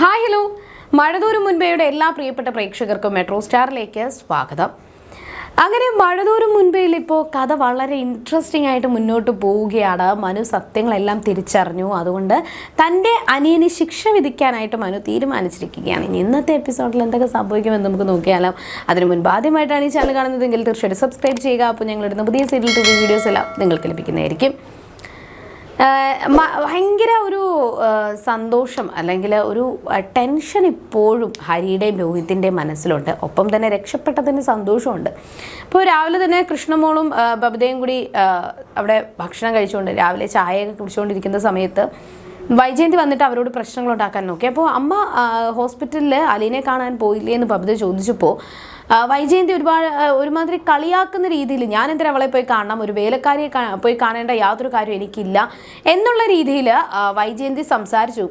Hi hello. മഴതൂരും മുൻപേയുടെ എല്ലാ പ്രിയപ്പെട്ട പ്രേക്ഷകർക്കും മെട്രോ സ്റ്റാറിലേക്ക് സ്വാഗതം. അങ്ങനെ മഴതൂരും മുൻപേയിൽ ഇപ്പോൾ കഥ വളരെ ഇൻട്രസ്റ്റിംഗ് ആയിട്ട് മുന്നോട്ട് പോവുകയാണ്. മനു സത്യങ്ങളെല്ലാം തിരിച്ചറിഞ്ഞു. അതുകൊണ്ട് തന്റെ അനിയന് ശിക്ഷ വിധിക്കാനായിട്ട് മനു തീരുമാനിച്ചിരിക്കുകയാണ്. ഇനി ഇന്നത്തെ എപ്പിസോഡിൽ എന്തൊക്കെ സംഭവിക്കുമെന്ന് നമുക്ക് നോക്കിയാലോ. അതിന് മുൻപ് ആദ്യമായിട്ടാണ് ഈ ചാനൽ കാണുന്നതെങ്കിൽ തീർച്ചയായിട്ടും സബ്സ്ക്രൈബ് ചെയ്യുക. അപ്പോൾ ഞങ്ങളിടുന്ന പുതിയ സീരിയൽ ടു വീഡിയോസ് എല്ലാം നിങ്ങൾക്ക് ലഭിക്കുന്നതായിരിക്കും. ഭയങ്കര ഒരു സന്തോഷം അല്ലെങ്കിൽ ഒരു ടെൻഷൻ ഇപ്പോഴും ഹരിയുടെയും രോഹിത്തിന്റെയും മനസ്സിലുണ്ട്. ഒപ്പം തന്നെ രക്ഷപ്പെട്ടതിന് സന്തോഷമുണ്ട്. ഇപ്പോൾ രാവിലെ തന്നെ കൃഷ്ണമോളും ബബിതയും കൂടി അവിടെ ഭക്ഷണം കഴിച്ചുകൊണ്ട് രാവിലെ ചായയൊക്കെ കുടിച്ചുകൊണ്ടിരിക്കുന്ന സമയത്ത് വൈജയന്തി വന്നിട്ട് അവരോട് പ്രശ്നങ്ങൾ ഉണ്ടാക്കാൻ നോക്കി. അപ്പോൾ അമ്മ ഹോസ്പിറ്റലിൽ അലീനെ കാണാൻ പോയില്ലേ എന്ന് ബബിത ചോദിച്ചപ്പോൾ വൈജയന്തി ഒരുപാട് ഒരുമാതിരി കളിയാക്കുന്ന രീതിയിൽ ഞാൻ എന്തിനാ അവളെ പോയി കാണണം? ഒരു വേലക്കാരിയെ പോയി കാണേണ്ട യാതൊരു കാര്യം എനിക്കില്ല. എന്നുള്ള രീതിയിൽ വൈജയന്തി സംസാരിച്ചു.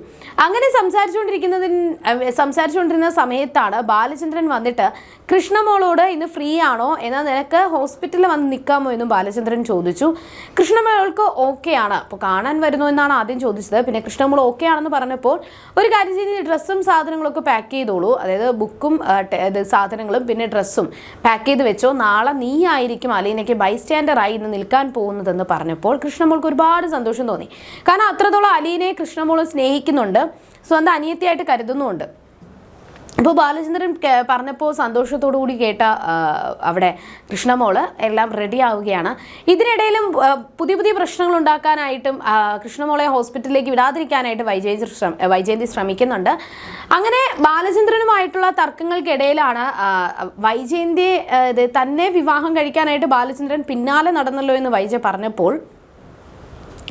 അങ്ങനെ സംസാരിച്ചുകൊണ്ടിരിക്കുന്നതിന് സംസാരിച്ചുകൊണ്ടിരുന്ന സമയത്താണ് ബാലചന്ദ്രൻ വന്നിട്ട് കൃഷ്ണമോളോട് ഇന്ന് ഫ്രീ ആണോ എന്നാൽ നിനക്ക് ഹോസ്പിറ്റലിൽ വന്ന് നിൽക്കാമോ? എന്നും ബാലചന്ദ്രൻ ചോദിച്ചു. കൃഷ്ണമോൾക്ക് ഓക്കെ ആണ് അപ്പോൾ കാണാൻ വരുന്നു എന്നാണ് ആദ്യം ചോദിച്ചത്. പിന്നെ കൃഷ്ണമോൾ ഓക്കെ ആണെന്ന് പറഞ്ഞപ്പോൾ ഒരു കാര്യം ചെയ്ത്. ഡ്രസ്സും സാധനങ്ങളൊക്കെ പാക്ക് ചെയ്തോളൂ. അതായത് ബുക്കും സാധനങ്ങളും. പിന്നെ ഡ്രസ്സും പാക്ക് ചെയ്ത് വെച്ചോ നാളെ നീ ആയിരിക്കും അലീനയ്ക്ക് ബൈസ്റ്റാൻഡർ സ്റ്റാൻഡറായി ഇന്ന് നിൽക്കാൻ പോകുന്നതെന്ന് പറഞ്ഞപ്പോൾ കൃഷ്ണമോൾക്ക് ഒരുപാട് സന്തോഷം തോന്നി. കാരണം അത്രത്തോളം അലീനയെ കൃഷ്ണമോൾ സ്നേഹിക്കുന്നുണ്ട് സ്വന്തം അനിയത്തിയായിട്ട് കരുതുന്നുമുണ്ട്. അപ്പോൾ ബാലചന്ദ്രൻ പറഞ്ഞപ്പോൾ സന്തോഷത്തോടു കൂടി കേട്ട അവിടെ കൃഷ്ണമോൾ എല്ലാം റെഡി ആവുകയാണ്. ഇതിനിടയിലും പുതിയ പുതിയ പ്രശ്നങ്ങൾ ഉണ്ടാക്കാനായിട്ടും കൃഷ്ണമോളെ ഹോസ്പിറ്റലിലേക്ക് വിടാതിരിക്കാനായിട്ട് വൈജയന്തി ശ്രമ വൈജയന്തി ശ്രമിക്കുന്നുണ്ട്. അങ്ങനെ ബാലചന്ദ്രനുമായിട്ടുള്ള തർക്കങ്ങൾക്കിടയിലാണ് വൈജയന്തി തന്നെ വിവാഹം കഴിക്കാനായിട്ട് ബാലചന്ദ്രൻ പിന്നാലെ നടന്നല്ലോ എന്ന് വൈജ പറഞ്ഞപ്പോൾ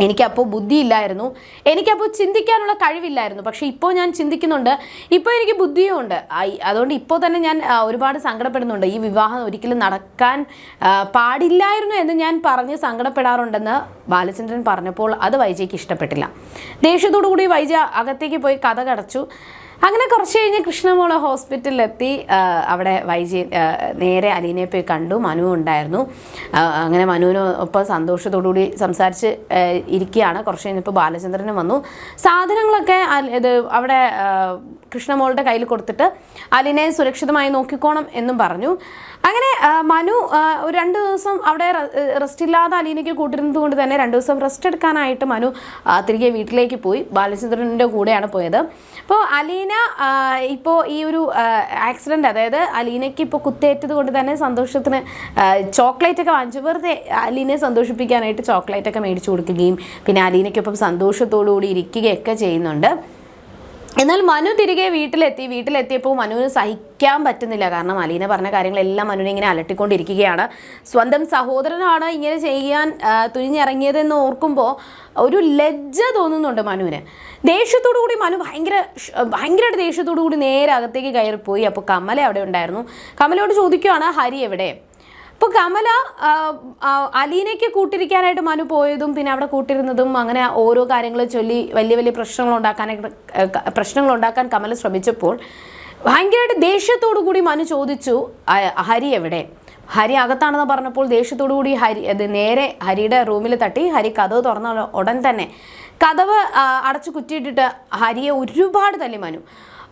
എനിക്കപ്പോൾ ബുദ്ധിയില്ലായിരുന്നു. എനിക്കപ്പോൾ ചിന്തിക്കാനുള്ള കഴിവില്ലായിരുന്നു. പക്ഷേ ഇപ്പോൾ ഞാൻ ചിന്തിക്കുന്നുണ്ട്. ഇപ്പോൾ എനിക്ക് ബുദ്ധിയുമുണ്ട്. അതുകൊണ്ട് ഇപ്പോൾ തന്നെ ഞാൻ ഒരുപാട് സങ്കടപ്പെടുന്നുണ്ട്. ഈ വിവാഹം ഒരിക്കലും നടക്കാൻ പാടില്ലായിരുന്നു എന്ന് ഞാൻ പറഞ്ഞ് സങ്കടപ്പെടാറുണ്ടെന്ന് ബാലചന്ദ്രൻ പറഞ്ഞപ്പോൾ അത് വൈജയ്ക്ക് ഇഷ്ടപ്പെട്ടില്ല. ദേഷ്യത്തോടു കൂടി വൈജ അകത്തേക്ക് പോയി കഥ കടച്ചു. അങ്ങനെ കുറച്ച് കഴിഞ്ഞ് കൃഷ്ണമോള ഹോസ്പിറ്റലിലെത്തി. അവിടെ വൈജി നേരെ അലീനെ പോയി കണ്ടു. മനു ഉണ്ടായിരുന്നു. അങ്ങനെ അങ്ങനെ മനുവിനൊപ്പം സന്തോഷത്തോടുകൂടി സംസാരിച്ച് ഇരിക്കുകയാണ്. കുറച്ച് കഴിഞ്ഞപ്പോൾ ബാലചന്ദ്രനും വന്നു. സാധനങ്ങളൊക്കെ ഇത് അവിടെ കൃഷ്ണമോളുടെ കയ്യിൽ കൊടുത്തിട്ട് അലിനെ സുരക്ഷിതമായി നോക്കിക്കോണം എന്നും പറഞ്ഞു. അങ്ങനെ മനു ഒരു രണ്ട് ദിവസം അവിടെ റെസ്റ്റ് ഇല്ലാതെ അലീനയ്ക്ക് കൂട്ടിരുന്നത് കൊണ്ട് തന്നെ രണ്ട് ദിവസം റെസ്റ്റ് എടുക്കാനായിട്ട് മനു തിരികെ വീട്ടിലേക്ക് പോയി. ബാലചന്ദ്രന്റെ കൂടെയാണ് പോയത്. അപ്പോൾ അലീന ഇപ്പോൾ ഈ ഒരു ആക്സിഡന്റ് അതായത് അലീനയ്ക്ക് ഇപ്പോൾ കുത്തേറ്റത് കൊണ്ട് തന്നെ സന്തോഷത്തിന് ചോക്ലേറ്റ് ഒക്കെ വാങ്ങിച്ചു. വെറുതെ അലീനയെ സന്തോഷിപ്പിക്കാനായിട്ട് ചോക്ലേറ്റ് ഒക്കെ മേടിച്ചു കൊടുക്കുകയും പിന്നെ അലീനയ്ക്കൊപ്പം സന്തോഷത്തോടു കൂടി ഇരിക്കുകയൊക്കെ ചെയ്യുന്നുണ്ട്. എന്നാൽ മനു തിരികെ വീട്ടിലെത്തി. വീട്ടിലെത്തിയപ്പോൾ മനുവിന് സഹിക്കാൻ പറ്റുന്നില്ല. കാരണം അലീന പറഞ്ഞ കാര്യങ്ങളെല്ലാം മനുവിനെ ഇങ്ങനെ അലട്ടിക്കൊണ്ടിരിക്കുകയാണ്. സ്വന്തം സഹോദരനാണ് ഇങ്ങനെ ചെയ്യാൻ തുനിഞ്ഞിറങ്ങിയതെന്ന് ഓർക്കുമ്പോൾ ഒരു ലജ്ജ തോന്നുന്നുണ്ട് മനുവിന്. ദേഷ്യത്തോടു കൂടി മനു ഭയങ്കര ഭയങ്കര ഭയങ്കരമായിട്ട് ദേഷ്യത്തോടു കൂടി നേരെ അകത്തേക്ക് കയറിപ്പോയി. അപ്പോൾ കമല അവിടെ ഉണ്ടായിരുന്നു. കമലയോട് ചോദിക്കുകയാണ് ഹരി എവിടെ? അപ്പോൾ കമല അലീനയ്ക്ക് കൂട്ടിരിക്കാനായിട്ട് മനു പോയതും പിന്നെ അവിടെ കൂട്ടിരുന്നതും അങ്ങനെ ഓരോ കാര്യങ്ങൾ ചൊല്ലി വലിയ വലിയ പ്രശ്നങ്ങൾ ഉണ്ടാക്കാനായിട്ട് പ്രശ്നങ്ങൾ ഉണ്ടാക്കാൻ കമല ശ്രമിച്ചപ്പോൾ ഭയങ്കരമായിട്ട് ദേഷ്യത്തോടു കൂടി മനു ചോദിച്ചു ഹരി എവിടെ? ഹരി അകത്താണെന്ന് പറഞ്ഞപ്പോൾ ദേഷ്യത്തോടു കൂടി ഹരി അത് നേരെ ഹരിയുടെ റൂമിൽ തട്ടി ഹരി കഥവ് തുറന്ന ഉടൻ തന്നെ. കഥവ് അടച്ചു കുറ്റിയിട്ടിട്ട് ഹരിയെ ഒരുപാട് തല്ലി മനു.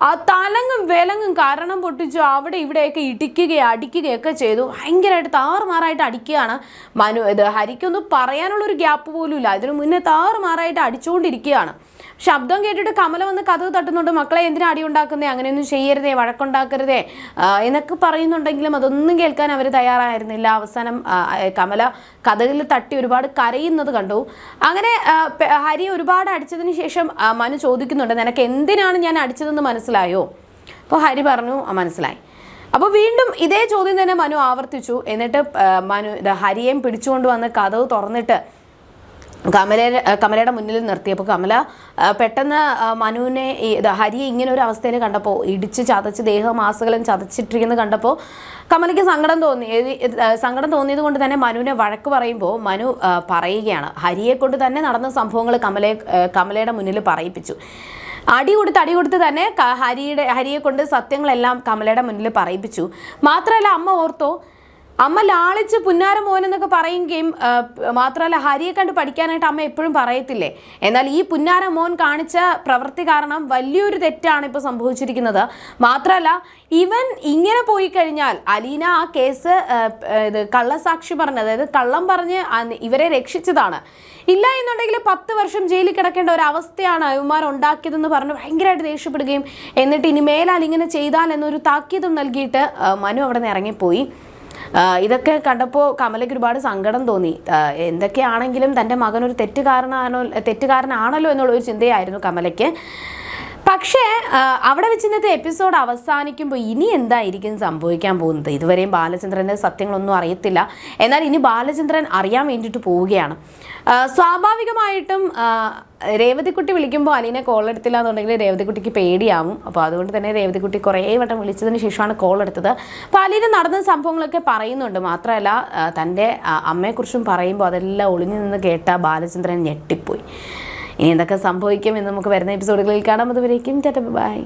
ആ തലങ്ങും വിലങ്ങും കാരണം പൊട്ടിച്ചു അവിടെ ഇവിടെയൊക്കെ ഇടിക്കുകയും അടിക്കുകയൊക്കെ ചെയ്തു. ഭയങ്കരമായിട്ട് താറുമാറായിട്ട് അടിക്കുകയാണ് മനു. ഇത് ഹരിക്കൊന്നും പറയാനുള്ളൊരു ഗ്യാപ്പ് പോലും ഇല്ല ഇതിനു മുന്നേ താറുമാറായിട്ട് അടിച്ചുകൊണ്ടിരിക്കുകയാണ് ശബ്ദം കേട്ടിട്ട് കമല വന്ന് കഥ തട്ടുന്നുണ്ട്. മക്കളെ എന്തിനാ അടി ഉണ്ടാക്കുന്നേ? അങ്ങനെയൊന്നും ചെയ്യരുതേ വഴക്കുണ്ടാക്കരുതേ എന്നൊക്കെ പറയുന്നുണ്ടെങ്കിലും അതൊന്നും കേൾക്കാൻ അവർ തയ്യാറായിരുന്നില്ല. അവസാനം കമല കഥകിൽ തട്ടി ഒരുപാട് കരയുന്നത് കണ്ടു. അങ്ങനെ ഹരി ഒരുപാട് അടിച്ചതിന് ശേഷം മനു ചോദിക്കുന്നുണ്ട് നിനക്ക് എന്തിനാണ് ഞാൻ അടിച്ചതെന്ന് മനസ്സിലായോ? അപ്പോൾ ഹരി പറഞ്ഞു "ആ, മനസ്സിലായി. അപ്പോൾ വീണ്ടും ഇതേ ചോദ്യം തന്നെ മനു ആവർത്തിച്ചു. എന്നിട്ട് മനു ഹരിയേയും പിടിച്ചുകൊണ്ട് വന്ന് കഥവ് തുറന്നിട്ട് കമലയുടെ കമലയുടെ മുന്നിൽ നിർത്തിയപ്പോൾ കമല പെട്ടെന്ന് മനുവിനെ ഹരിയെ ഇങ്ങനെ ഒരു അവസ്ഥയിൽ കണ്ടപ്പോൾ ഇടിച്ച് ചതച്ച് ദേഹമാസകലം ചതച്ചിട്ടിരിക്കുന്നത് കണ്ടപ്പോൾ കമലയ്ക്ക് സങ്കടം തോന്നി. സങ്കടം തോന്നിയത് കൊണ്ട് തന്നെ മനുവിനെ വഴക്ക് പറയുമ്പോൾ മനു പറയുകയാണ്. ഹരിയെ കൊണ്ട് തന്നെ നടന്ന സംഭവങ്ങൾ കമലയെ കമലയുടെ മുന്നിൽ പറയിപ്പിച്ചു. അടി കൊടുത്ത് അടി കൊടുത്ത് തന്നെ ഹരിയുടെ ഹരിയെ കൊണ്ട് സത്യങ്ങളെല്ലാം കമലയുടെ മുന്നിൽ പറയിപ്പിച്ചു. മാത്രമല്ല അമ്മ ഓർത്തോ അമ്മ ലാളിച്ച് പുന്നാര മോൻ എന്നൊക്കെ പറയുകയും മാത്രമല്ല ഹരിയെ കണ്ട് പഠിക്കാനായിട്ട് അമ്മ എപ്പോഴും പറയത്തില്ലേ? എന്നാൽ ഈ പുന്നാര മോൻ കാണിച്ച പ്രവൃത്തി കാരണം വലിയൊരു തെറ്റാണ് ഇപ്പോൾ സംഭവിച്ചിരിക്കുന്നത്. മാത്രമല്ല ഇവൻ ഇങ്ങനെ പോയി കഴിഞ്ഞാൽ അലീന ആ കേസ് ഇത് കള്ളസാക്ഷി പറഞ്ഞ് അതായത് കള്ളം പറഞ്ഞ് ഇവരെ രക്ഷിച്ചതാണ്. ഇല്ല എന്നുണ്ടെങ്കിൽ പത്ത് വർഷം ജയിലിൽ കിടക്കേണ്ട ഒരു അവസ്ഥയാണ് അയ്യന്മാർ ഉണ്ടാക്കിയതെന്ന് പറഞ്ഞ് ഭയങ്കരമായിട്ട് ദേഷ്യപ്പെടുകയും എന്നിട്ട് ഇനി മേലാൽ ഇങ്ങനെ ചെയ്താൽ എന്നൊരു താക്കീതും നൽകിയിട്ട് മനു അവിടെ നിന്ന് ഇറങ്ങിപ്പോയി. ഇതൊക്കെ കണ്ടപ്പോൾ കമലയ്ക്ക് ഒരുപാട് സങ്കടം തോന്നി. എന്തൊക്കെയാണെങ്കിലും തന്റെ മകൻ ഒരു തെറ്റുകാരനാണോ തെറ്റുകാരനാണല്ലോ എന്നുള്ള ഒരു ചിന്തയായിരുന്നു കമലയ്ക്ക്. പക്ഷേ അവിടെ വെച്ച് ഇന്നത്തെ എപ്പിസോഡ് അവസാനിക്കുമ്പോൾ ഇനി എന്തായിരിക്കും സംഭവിക്കാൻ പോകുന്നത്? ഇതുവരെയും ബാലചന്ദ്രന്റെ സത്യങ്ങളൊന്നും അറിയത്തില്ല. എന്നാൽ ഇനി ബാലചന്ദ്രൻ അറിയാൻ വേണ്ടിയിട്ട് പോവുകയാണ്. സ്വാഭാവികമായിട്ടും രേവതിക്കുട്ടി വിളിക്കുമ്പോൾ അലീനെ കോൾ എടുത്തില്ല എന്നുണ്ടെങ്കിൽ രേവതിക്കുട്ടിക്ക് പേടിയാവും. അപ്പോൾ അതുകൊണ്ട് തന്നെ രേവതിക്കുട്ടി കുറേ വട്ടം വിളിച്ചതിന് ശേഷമാണ് കോൾ എടുത്തത് അപ്പോൾ അലീന നടന്ന സംഭവങ്ങളൊക്കെ പറയുന്നുണ്ട്. മാത്രമല്ല തന്റെ അമ്മയെക്കുറിച്ചും പറയുമ്പോൾ അതെല്ലാം ഒളിഞ്ഞു നിന്ന് കേട്ട ബാലചന്ദ്രൻ ഞെട്ടിപ്പോയി. ഇനി എന്തൊക്കെ സംഭവിക്കും എന്ന് നമുക്ക് വരുന്ന എപ്പിസോഡുകളിൽ കാണാം. അതുവരേക്കും ബൈ.